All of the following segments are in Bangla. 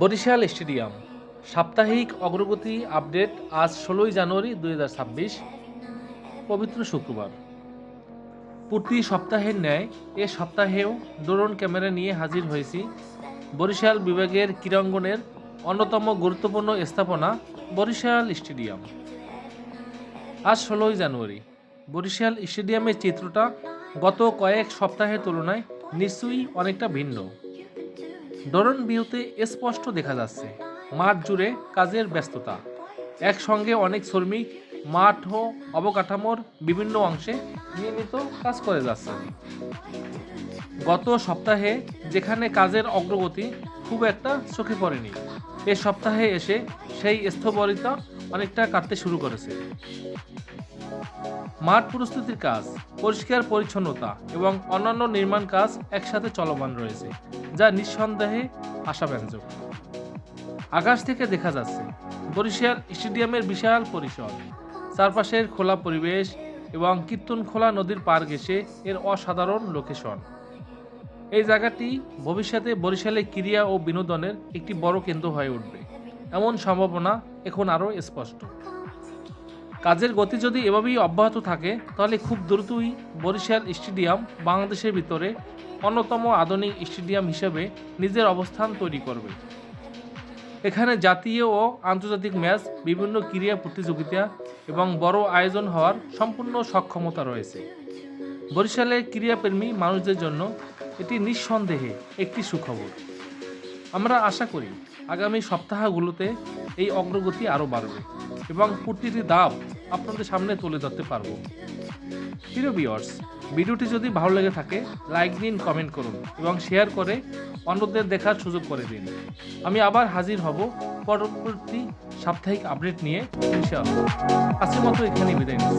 বরিশাল স্টেডিয়াম। সাপ্তাহিক অগ্রগতি আপডেট আজ ষোলোই জানুয়ারি দুই হাজার ছাব্বিশ, পবিত্র শুক্রবার। প্রতি সপ্তাহের ন্যায় এ সপ্তাহেও ড্রোন ক্যামেরা নিয়ে হাজির হয়েছি বরিশাল বিভাগের ক্রীড়াঙ্গনের অন্যতম গুরুত্বপূর্ণ স্থাপনা বরিশাল স্টেডিয়াম। আজ ষোলোই জানুয়ারি। বরিশাল স্টেডিয়ামের চিত্রটা গত কয়েক সপ্তাহের তুলনায় নিশ্চয়ই অনেকটা ভিন্ন। ডরন ভিউতে স্পষ্ট দেখা যাচ্ছে, মাঠ জুড়ে কাজের ব্যস্ততা। একসঙ্গে অনেক শ্রমিক, মাঠ ও অবকাঠামোর বিভিন্ন অংশে নিয়মিত কাজ করে যাচ্ছে। গত সপ্তাহে যেখানে কাজের অগ্রগতি খুব একটা চোখে পড়েনি, এ সপ্তাহে এসে সেই স্থবরিতা অনেকটা কাটতে শুরু করেছে। মাঠ প্রস্তুতির কাজ, পরিষ্কার পরিচ্ছন্নতা এবং অন্যান্য নির্মাণ কাজ একসাথে চলমান রয়েছে, যা নিঃসন্দেহে আশাব্যঞ্জক। আকাশ থেকে দেখা যাচ্ছে, বরিশাল স্টেডিয়ামের বিশাল পরিসর। চারপাশের খোলা পরিবেশ এবং কীর্তনখোলা নদীর পার ঘেঁষে এর অসাধারণ লোকেশন। এই জায়গাটি ভবিষ্যতে বরিশালে ক্রীড়া ও বিনোদনের একটি বড় কেন্দ্র হয়ে উঠবে, এমন সম্ভাবনা এখন আরও স্পষ্ট। কাজের গতি যদি এভাবেই অব্যাহত থাকে, তাহলে খুব দ্রুতই বরিশাল স্টেডিয়াম বাংলাদেশের ভিতরে অন্যতম আধুনিক স্টেডিয়াম হিসেবে নিজের অবস্থান তৈরি করবে। এখানে জাতীয় ও আন্তর্জাতিক ম্যাচ, বিভিন্ন ক্রীড়া প্রতিযোগিতা এবং বড় আয়োজন হওয়ার সম্পূর্ণ সক্ষমতা রয়েছে। বরিশালের ক্রীড়াপ্রেমী মানুষদের জন্য এটি নিঃসন্দেহে একটি সুখবর। আমরা আশা করি আগামী সপ্তাহগুলোতে এই অগ্রগতি আরও বাড়বে। এবং প্রতিটি ধাপ আপনাদের সামনে তুলে ধরতে পারব। প্রিয় বিয়ার্স ভিডিওটি যদি ভালো লেগে থাকে লাইক দিন কমেন্ট করুন এবং শেয়ার করে অন্যদের দেখার সুযোগ করে দিন। আমি আবার হাজির হব পরবর্তী সাপ্তাহিক আপডেট নিয়ে, ইনশাআল্লাহ। আজকের মতো এখানেই বিদায় নিচ্ছি।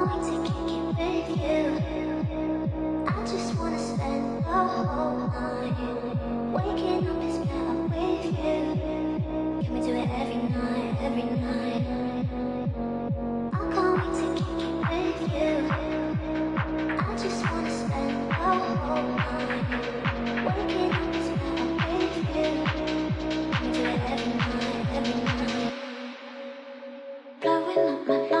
Blowing up my line